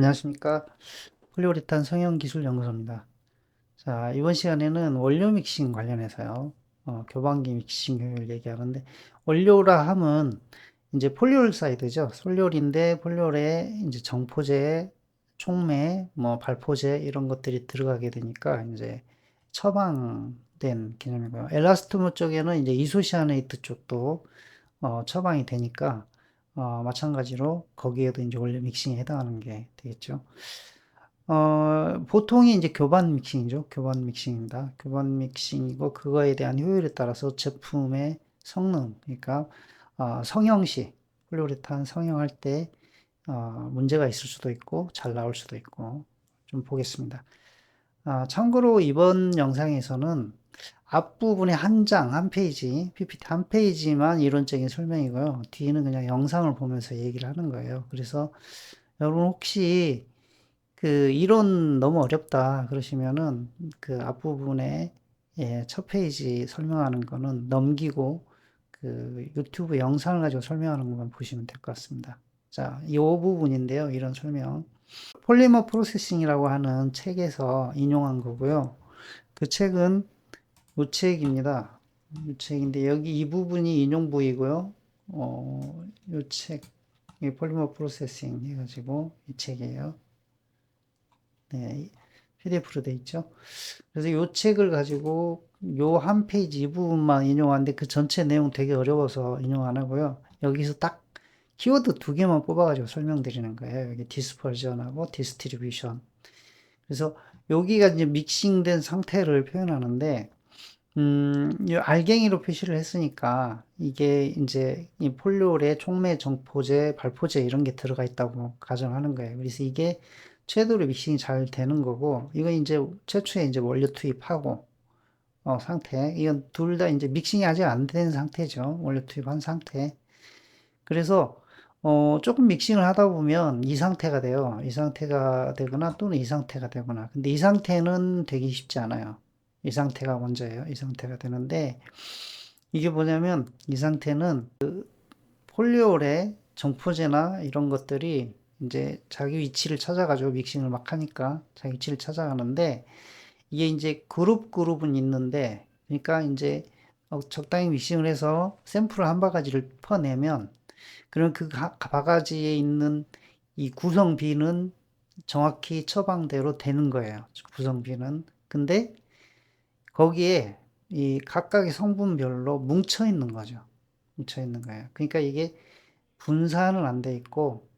안녕하십니까. 폴리우레탄 성형기술연구소입니다. 자, 이번 시간에는 원료 믹싱 관련해서요. 어, 교반기 믹싱 효율 얘기하는데, 원료라 함은 이제 폴리올 사이드죠. 폴리올인데, 폴리올에 이제 정포제, 촉매, 뭐 발포제 이런 것들이 들어가게 되니까 이제 처방된 개념이고요. 엘라스토모 쪽에는 이제 이소시아네이트 쪽도 어, 처방이 되니까 어, 마찬가지로 거기에도 이제 원료 믹싱에 해당하는 게 되겠죠. 어, 보통이 이제 교반 믹싱이죠. 교반 믹싱입니다. 교반 믹싱이고 그거에 대한 효율에 따라서 제품의 성능, 그러니까 어, 성형 시, 폴리우레탄 성형할 때 어, 문제가 있을 수도 있고 잘 나올 수도 있고 좀 보겠습니다. 아, 참고로 이번 영상에서는 앞부분에 한 장, 한 페이지, PPT 한 페이지만 이론적인 설명이고요. 뒤는 그냥 영상을 보면서 얘기를 하는 거예요. 그래서 여러분 혹시 그 이론 너무 어렵다 그러시면은 그 앞부분에 예, 첫 페이지 설명하는 거는 넘기고 그 유튜브 영상을 가지고 설명하는 것만 보시면 될 것 같습니다. 자, 이 부분인데요. 이런 설명. 폴리머 프로세싱이라고 하는 책에서 인용한 거고요. 그 책은 이 책입니다. 이 책인데 여기 이 부분이 인용 부이고요. 어, 이 책, 이 폴리머 프로세싱 해가지고 이 책이에요. 네, PDF로 돼 있죠. 그래서 이 책을 가지고 요 한 페이지 이 부분만 인용하는데 그 전체 내용 되게 어려워서 인용 안 하고요. 여기서 딱 키워드 두 개만 뽑아가지고 설명드리는 거예요. 여기 디스퍼전하고 디스트리뷰션. 그래서 여기가 이제 믹싱된 상태를 표현하는데, 음, 이 알갱이로 표시를 했으니까 이게 이제 이 폴리올에 촉매, 정포제, 발포제 이런 게 들어가 있다고 가정하는 거예요. 그래서 이게 최대로 믹싱이 잘 되는 거고, 이거 이제 최초에 이제 원료 투입하고, 어, 상태. 이건 둘 다 이제 믹싱이 아직 안 된 상태죠. 원료 투입한 상태. 그래서 어, 조금 믹싱을 하다 보면 이 상태가 돼요. 이 상태가 되거나 또는 이 상태가 되거나. 근데 이 상태는 되기 쉽지 않아요. 이 상태가 먼저예요. 이 상태가 되는데 이게 뭐냐면 이 상태는 그 폴리올의 정포제나 이런 것들이 이제 자기 위치를 찾아가지고 믹싱을 막 하니까 자기 위치를 찾아가는데 이게 이제 그룹 그룹은 있는데 그러니까 이제 어, 적당히 믹싱을 해서 샘플을 한 바가지를 퍼내면 그럼 그 바가지에 있는 이 구성비는 정확히 처방대로 되는 거예요. 구성비는. 근데 거기에 이 각각의 성분별로 뭉쳐 있는 거죠. 뭉쳐 있는 거예요. 그러니까 이게 분산은 안 돼 있고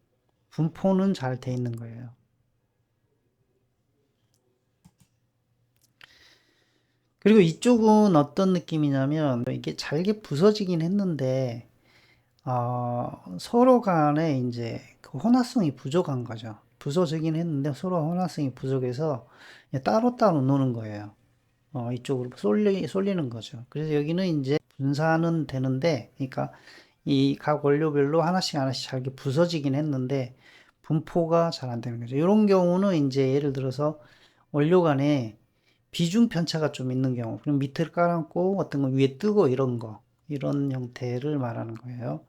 분포는 잘 돼 있는 거예요. 그리고 이쪽은 어떤 느낌이냐면 이게 잘게 부서지긴 했는데 어, 서로 간에 이제 그 혼합성이 부족한 거죠. 부서지긴 했는데 서로 혼합성이 부족해서 따로따로 노는 거예요. 어, 이쪽으로 쏠리, 쏠리는 거죠. 그래서 여기는 이제 분산은 되는데, 그러니까 이 각 원료별로 하나씩 하나씩 잘게 부서지긴 했는데, 분포가 잘 안 되는 거죠. 이런 경우는 이제 예를 들어서 원료 간에 비중 편차가 좀 있는 경우, 그럼 밑을 깔아놓고 어떤 거 위에 뜨고 이런 거, 이런 형태를 말하는 거예요.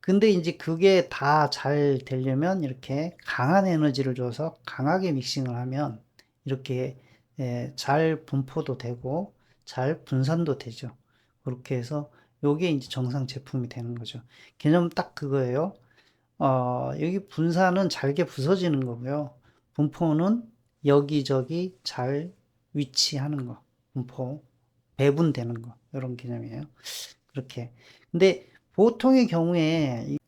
근데 이제 그게 다 잘 되려면 이렇게 강한 에너지를 줘서 강하게 믹싱을 하면 이렇게 예, 잘 분포도 되고 잘 분산도 되죠. 그렇게 해서 요게 이제 정상 제품이 되는 거죠. 개념 딱 그거예요. 어, 여기 분산은 잘게 부서지는 거고요. 분포는 여기저기 잘 위치하는 거. 분포, 배분되는 거. 이런 개념이에요. 그렇게. 근데 보통의 경우에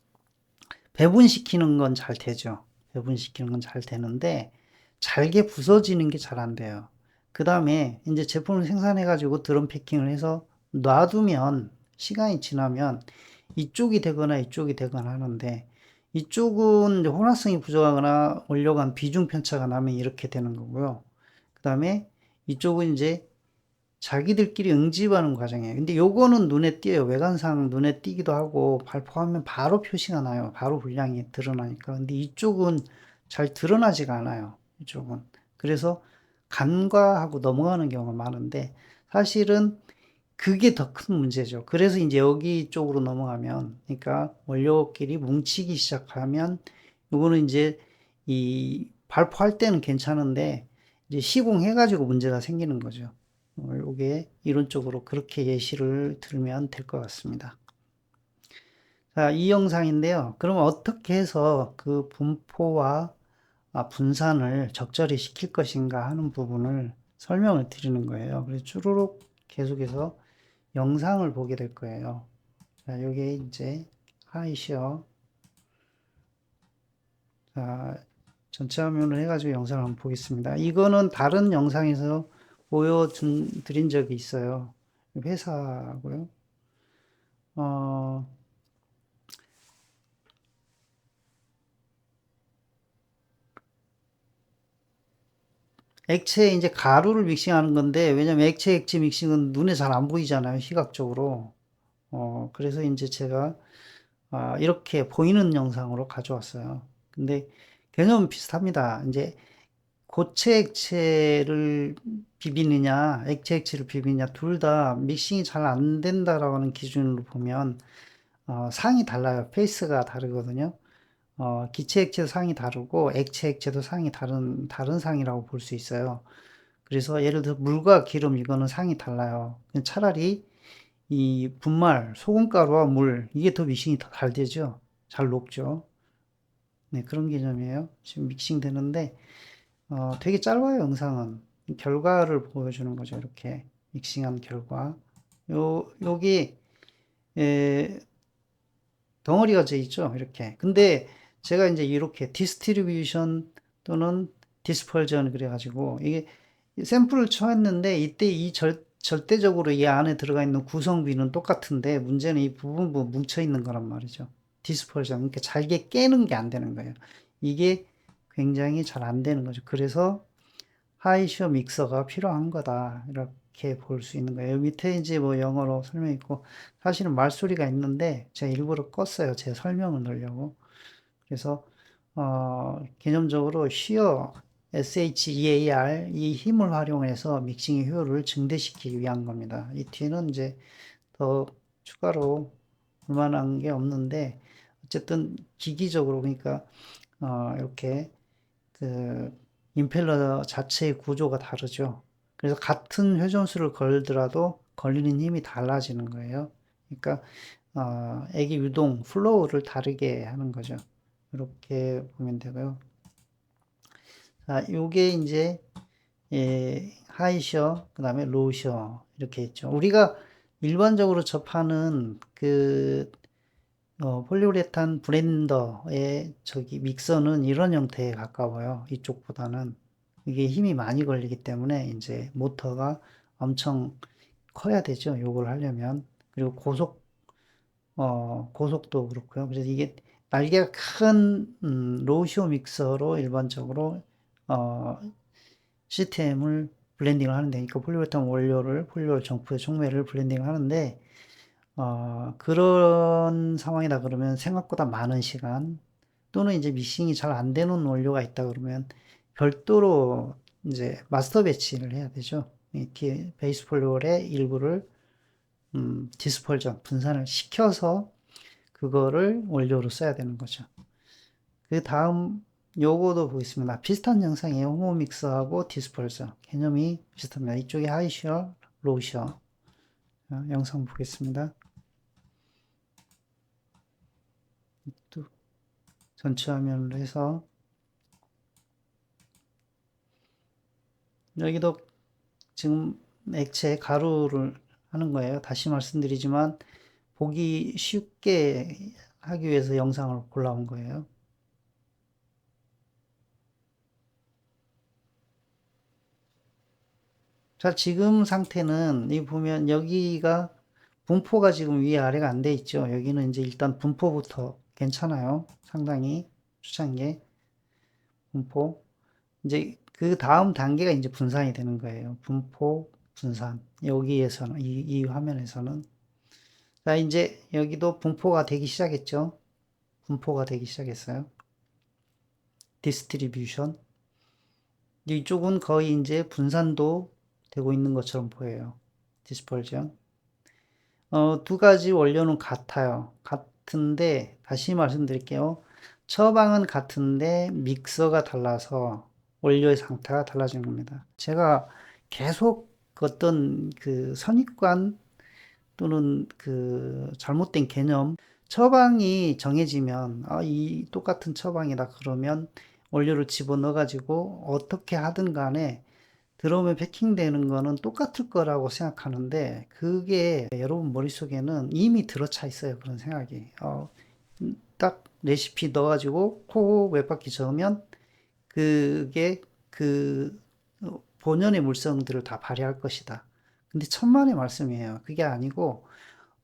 배분시키는 건 잘 되죠. 배분시키는 건 잘 되는데 잘게 부서지는 게 잘 안 돼요. 그 다음에 이제 제품을 생산해가지고 드럼 패킹을 해서 놔두면 시간이 지나면 이쪽이 되거나 이쪽이 되거나 하는데 이쪽은 혼합성이 부족하거나 원료간 비중 편차가 나면 이렇게 되는 거고요. 그 다음에 이쪽은 이제 자기들끼리 응집하는 과정이에요. 근데 요거는 눈에 띄어요. 외관상 눈에 띄기도 하고 발포하면 바로 표시가 나요. 바로 분량이 드러나니까. 근데 이쪽은 잘 드러나지가 않아요. 이쪽은. 그래서 간과하고 넘어가는 경우가 많은데 사실은 그게 더 큰 문제죠. 그래서 이제 여기 쪽으로 넘어가면 그러니까 원료끼리 뭉치기 시작하면 요거는 이제 이 발포할 때는 괜찮은데 이제 시공해 가지고 문제가 생기는 거죠. 어, 요게 이론적으로 그렇게 예시를 들면 될 것 같습니다. 자, 이 영상인데요. 그러면 어떻게 해서 그 분포와 아, 분산을 적절히 시킬 것인가 하는 부분을 설명을 드리는 거예요. 그래서 쭈루룩 계속해서 영상을 보게 될 거예요. 자, 요게 이제 하이시어. 자, 전체 화면을 해가지고 영상을 한번 보겠습니다. 이거는 다른 영상에서 보여드린 적이 있어요. 회사고요. 어, 액체에 이제 가루를 믹싱하는 건데, 왜냐면 액체 액체 믹싱은 눈에 잘 안 보이잖아요, 시각적으로. 어, 그래서 이제 제가 아, 이렇게 보이는 영상으로 가져왔어요. 근데 개념은 비슷합니다. 이제 고체 액체를 비비느냐, 액체 액체를 비비느냐, 둘 다 믹싱이 잘 안 된다라고 하는 기준으로 보면, 어, 상이 달라요. 페이스가 다르거든요. 어, 기체 액체도 상이 다르고, 액체 액체도 상이 다른, 다른 상이라고 볼 수 있어요. 그래서 예를 들어 물과 기름 이거는 상이 달라요. 차라리 이 분말, 소금가루와 물, 이게 더 믹싱이 더 잘 되죠. 잘 녹죠. 네, 그런 개념이에요. 지금 믹싱 되는데, 어, 되게 짧아요, 영상은. 결과를 보여주는 거죠, 이렇게. 믹싱한 결과. 요, 여기, 에, 덩어리가 져 있죠, 이렇게. 근데 제가 이제 이렇게 디스트리뷰션 또는 디스펄전 그래가지고, 이게 샘플을 쳐왔는데, 이때 이 절, 절대적으로 이 안에 들어가 있는 구성비는 똑같은데, 문제는 이 부분부 뭉쳐 있는 거란 말이죠. 디스펄전. 그러니까 잘게 깨는 게 안 되는 거예요. 이게 굉장히 잘 안 되는 거죠. 그래서 하이쇼 믹서가 필요한 거다. 이렇게 볼 수 있는 거예요. 밑에 이제 뭐 영어로 설명 있고, 사실은 말소리가 있는데, 제가 일부러 껐어요. 제 설명을 넣으려고. 그래서, 어, 개념적으로 쉬어, SHEAR, 이 힘을 활용해서 믹싱의 효율을 증대시키기 위한 겁니다. 이 뒤에는 이제 더 추가로 볼만한 게 없는데, 어쨌든 기기적으로, 그러니까, 어, 이렇게 그 임펠러 자체의 구조가 다르죠. 그래서 같은 회전수를 걸더라도 걸리는 힘이 달라지는 거예요. 그러니까 어, 애기 유동, 플로우를 다르게 하는 거죠. 이렇게 보면 되고요. 자, 요게 이제 예, 하이셔, 그 다음에 로우셔 이렇게 있죠. 우리가 일반적으로 접하는 그 어, 폴리우레탄 블렌더의 저기 믹서는 이런 형태에 가까워요. 이쪽보다는. 이게 힘이 많이 걸리기 때문에 이제 모터가 엄청 커야 되죠. 요걸 하려면. 그리고 고속, 어, 고속도 그렇고요. 그래서 이게 날개가 큰, 음, 로시오 믹서로 일반적으로, 어, 시스템을 블렌딩을 하는데, 그러니까 폴리우레탄 원료를, 폴리올 정프의 촉매를 블렌딩을 하는데, 어, 그런 상황이다 그러면 생각보다 많은 시간 또는 이제 미싱이 잘 안 되는 원료가 있다 그러면 별도로 이제 마스터 배치를 해야 되죠. 이 베이스 폴리올의 일부를 음, 디스펄전 분산을 시켜서 그거를 원료로 써야 되는 거죠. 그 다음 요거도 보겠습니다. 비슷한 영상이에요. 호모 믹스하고 디스펄전 개념이 비슷합니다. 이쪽이 하이셔, 로우셔 영상 보겠습니다. 또 전체 화면으로 해서 여기도 지금 액체 가루를 하는 거예요. 다시 말씀드리지만 보기 쉽게 하기 위해서 영상을 골라온 거예요. 자, 지금 상태는 이 보면 여기가 분포가 지금 위에 아래가 안 돼 있죠. 여기는 이제 일단 분포부터 괜찮아요. 상당히 추천계 분포. 이제 그 다음 단계가 이제 분산이 되는 거예요. 분포, 분산. 여기에서는, 이, 이 화면에서는. 자, 이제 여기도 분포가 되기 시작했죠. 분포가 되기 시작했어요. 디스트리뷰션. 이쪽은 거의 이제 분산도 되고 있는 것처럼 보여요. 디스펄전. 어, 두 가지 원료는 같아요. 같은데 다시 말씀드릴게요. 처방은 같은데 믹서가 달라서 원료의 상태가 달라지는 겁니다. 제가 계속 어떤 그 선입관 또는 그 잘못된 개념, 처방이 정해지면 아, 이 똑같은 처방이다 그러면 원료를 집어넣어 가지고 어떻게 하든 간에 들어오면 패킹되는 거는 똑같을 거라고 생각하는데 그게 여러분 머릿속에는 이미 들어차 있어요 그런 생각이 어, 딱 레시피 넣어가지고 코몇 바퀴 저으면 그게 그 본연의 물성들을 다 발휘할 것이다. 근데 천만의 말씀이에요. 그게 아니고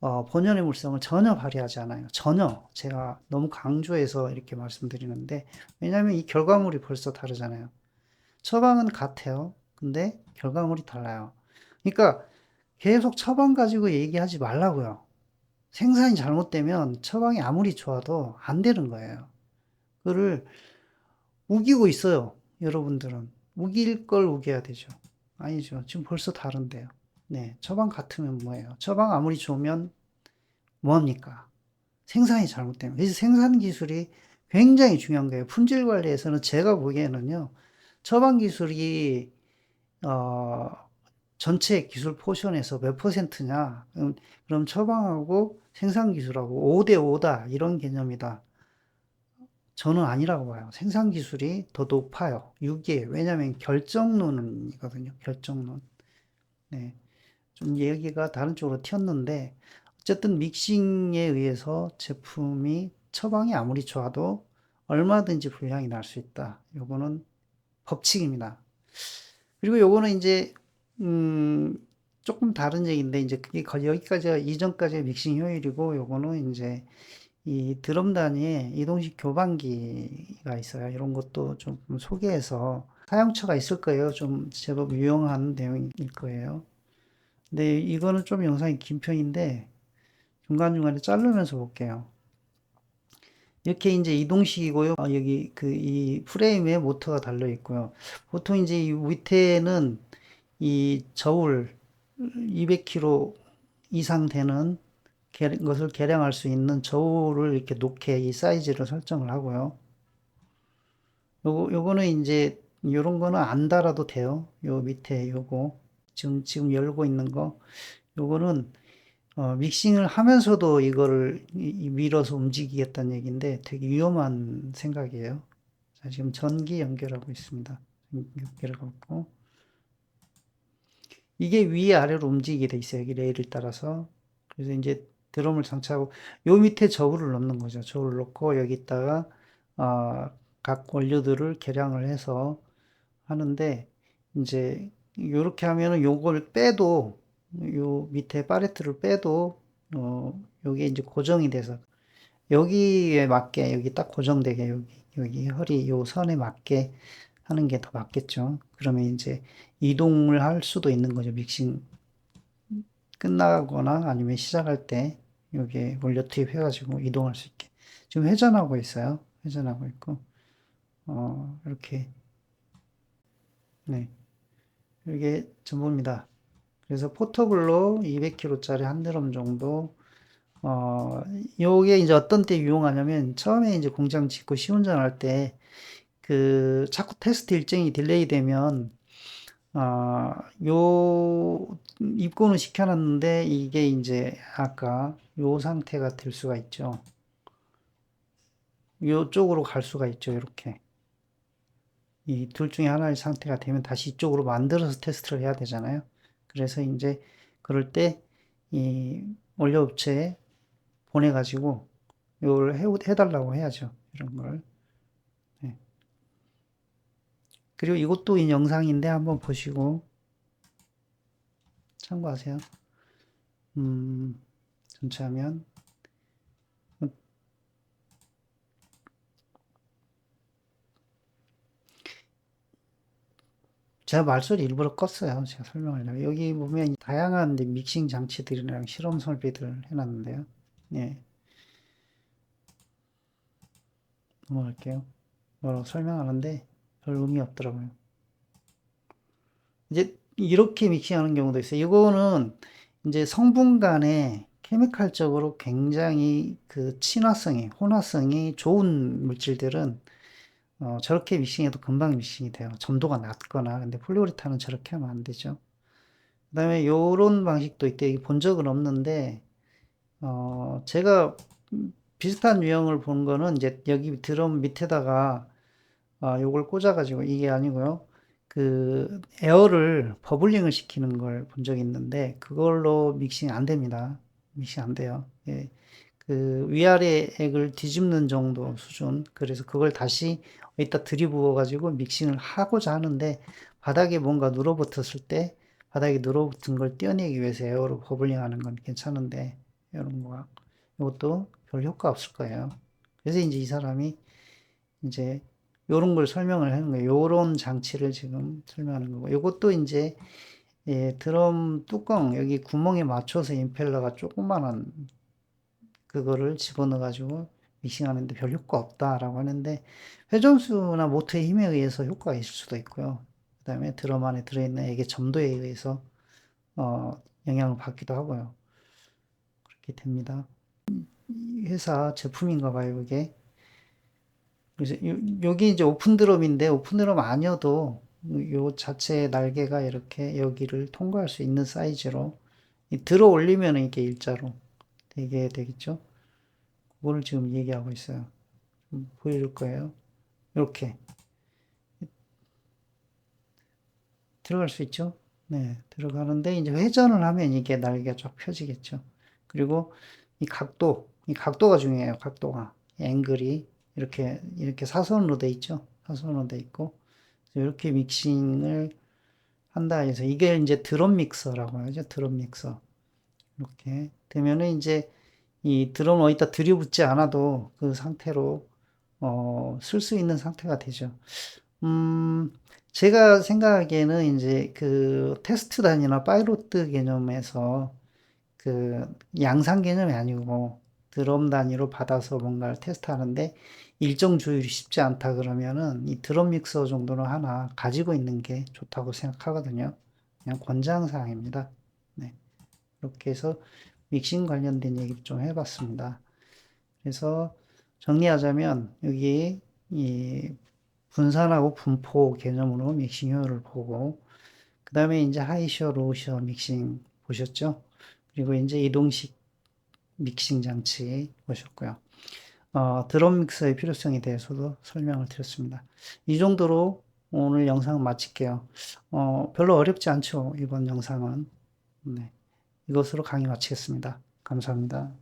어, 본연의 물성을 전혀 발휘하지 않아요. 전혀 제가 너무 강조해서 이렇게 말씀드리는데 왜냐하면 이 결과물이 벌써 다르잖아요. 처방은 같아요. 근데 결과물이 달라요. 그러니까 계속 처방 가지고 얘기하지 말라고요. 생산이 잘못되면 처방이 아무리 좋아도 안 되는 거예요. 그거를 우기고 있어요. 여러분들은. 우길 걸 우겨야 되죠. 아니죠. 지금 벌써 다른데요. 네. 처방 같으면 뭐예요? 처방 아무리 좋으면 뭐합니까? 생산이 잘못되면. 그래서 생산 기술이 굉장히 중요한 거예요. 품질 관리에서는 제가 보기에는요. 처방 기술이 어, 전체 기술 포션에서 몇 퍼센트냐? 그럼, 그럼 처방하고 생산 기술하고 5대 5다. 이런 개념이다. 저는 아니라고 봐요. 생산 기술이 더 높아요. 6에. 왜냐면 결정론이거든요. 결정론. 네. 좀 얘기가 다른 쪽으로 튀었는데, 어쨌든 믹싱에 의해서 제품이 처방이 아무리 좋아도 얼마든지 불량이 날 수 있다. 요거는 법칙입니다. 그리고 요거는 이제 음 조금 다른 얘기인데 이제 그게 거- 여기까지가 이전까지의 믹싱 효율이고 요거는 이제 이 드럼 단위에 이동식 교반기가 있어요. 이런 것도 좀 소개해서 사용처가 있을 거예요. 좀 제법 유용한 내용일 거예요. 근데 이거는 좀 영상이 긴 편인데 중간중간에 자르면서 볼게요. 이렇게 이제 이동식이고요. 어, 여기 그 이 프레임에 모터가 달려 있고요. 보통 이제 이 밑에는 이 저울 200kg 이상 되는 개- 것을 계량할 수 있는 저울을 이렇게 놓게 이 사이즈를 설정을 하고요. 요거 요거는 이제 요런 거는 안 달아도 돼요. 요 밑에 요거 지금 지금 열고 있는 거 요거는 어, 믹싱을 하면서도 이거를 밀어서 움직이겠다는 얘기인데 되게 위험한 생각이에요. 자, 지금 전기 연결하고 있습니다. 연결하고 이게 위 아래로 움직이게 돼 있어요. 여기 레일을 따라서. 그래서 이제 드럼을 장착하고 요 밑에 저울을 넣는 거죠. 저울을 넣고 여기다가 어, 각 원료들을 계량을 해서 하는데 이제 요렇게 하면은 요걸 빼도 요 밑에 파레트를 빼도 어 요게 이제 고정이 돼서 여기에 맞게 여기 딱 고정되게 여기 여기 허리 요 선에 맞게 하는 게 더 맞겠죠. 그러면 이제 이동을 할 수도 있는 거죠. 믹싱 끝나거나 아니면 시작할 때 여기에 원료 투입해가지고 이동할 수 있게 지금 회전하고 있어요. 회전하고 있고 어 이렇게 네 이게 전부입니다. 그래서 포터블로 200kg짜리 한 드럼 정도 어 요게 이제 어떤 때 유용하냐면 처음에 이제 공장 짓고 시운전할 때 그 자꾸 테스트 일정이 딜레이 되면 아, 요 입고는 시켜놨는데 이게 이제 아까 요 상태가 될 수가 있죠. 요쪽으로 갈 수가 있죠. 이렇게 이 둘 중에 하나의 상태가 되면 다시 이쪽으로 만들어서 테스트를 해야 되잖아요. 그래서 이제 그럴 때 이 원료업체에 보내가지고 해, 해달라고 해야죠. 이런 걸. 네. 그리고 이것도 이 영상인데 한번 보시고 참고하세요. 음, 전체 화면. 제가 말소리 일부러 껐어요. 제가 설명하려고. 여기 보면 다양한 믹싱 장치들이랑 실험 설비들을 해놨는데요. 예. 넘어갈게요. 뭐라고 설명하는데 별 의미 없더라고요. 이제 이렇게 믹싱하는 경우도 있어요. 이거는 이제 성분 간에 케미칼적으로 굉장히 그 친화성이, 혼화성이 좋은 물질들은 어, 저렇게 믹싱해도 금방 믹싱이 돼요. 점도가 낮거나. 근데 폴리우레탄은 저렇게 하면 안 되죠. 그 다음에 요런 방식도 있대. 본 적은 없는데, 어, 제가 비슷한 유형을 본 거는 이제 여기 드럼 밑에다가 아, 요걸 꽂아가지고 이게 아니고요. 그 에어를 버블링을 시키는 걸 본 적이 있는데 그걸로 믹싱 안 됩니다. 믹싱 안 돼요. 예. 그 위아래 액을 뒤집는 정도 수준. 그래서 그걸 다시 여기다 들이부어 가지고 믹싱을 하고자 하는데 바닥에 뭔가 눌어붙었을 때 바닥에 눌어붙은 걸 떼어내기 위해서 에어로 버블링 하는 건 괜찮은데 이런 거 이것도 별 효과 없을 거예요. 그래서 이제 이 사람이 이제 요런 걸 설명을 하는 거예요. 요런 장치를 지금 설명하는 거고. 요것도 이제 예, 드럼 뚜껑 여기 구멍에 맞춰서 임펠러가 조그만한 그거를 집어넣어 가지고 믹싱하는데 별 효과 없다라고 하는데 회전수나 모터의 힘에 의해서 효과가 있을 수도 있고요. 그 다음에 드럼 안에 들어있는 액의 점도에 의해서 어, 영향을 받기도 하고요. 그렇게 됩니다. 이 회사 제품인가 봐요, 이게. 그래서 요, 여기 이제 오픈 드럼인데 오픈 드럼 아니어도 요 자체 날개가 이렇게 여기를 통과할 수 있는 사이즈로 이 들어 올리면 이게 일자로 되게 되겠죠. 그거를 지금 얘기하고 있어요. 좀 보일 거예요. 이렇게 들어갈 수 있죠. 네, 들어가는데 이제 회전을 하면 이게 날개가 쫙 펴지겠죠. 그리고 이 각도, 이 각도가 중요해요. 각도가 이 앵글이 이렇게 이렇게 사선으로 돼 있죠. 사선으로 돼 있고 이렇게 믹싱을 한다 해서 이게 이제 드럼 믹서라고 하죠. 드럼 믹서 이렇게 되면은 이제 이 드럼 어디다 들이붙지 않아도 그 상태로 어, 쓸 수 있는 상태가 되죠. 음, 제가 생각하기에는 이제 그 테스트단이나 파이로트 개념에서 그 양산 개념이 아니고 드럼 단위로 받아서 뭔가를 테스트하는데 일정 조율이 쉽지 않다 그러면은 이 드럼 믹서 정도는 하나 가지고 있는 게 좋다고 생각하거든요. 그냥 권장 사항입니다. 네. 이렇게 해서 믹싱 관련된 얘기를 좀 해봤습니다. 그래서 정리하자면 여기 이 분산하고 분포 개념으로 믹싱 효율을 보고 그 다음에 이제 하이셔, 로우셔 믹싱 보셨죠? 그리고 이제 이동식 믹싱 장치 보셨고요. 어, 드럼 믹서의 필요성에 대해서도 설명을 드렸습니다. 이 정도로 오늘 영상 마칠게요. 어, 별로 어렵지 않죠? 이번 영상은. 네. 이것으로 강의 마치겠습니다. 감사합니다.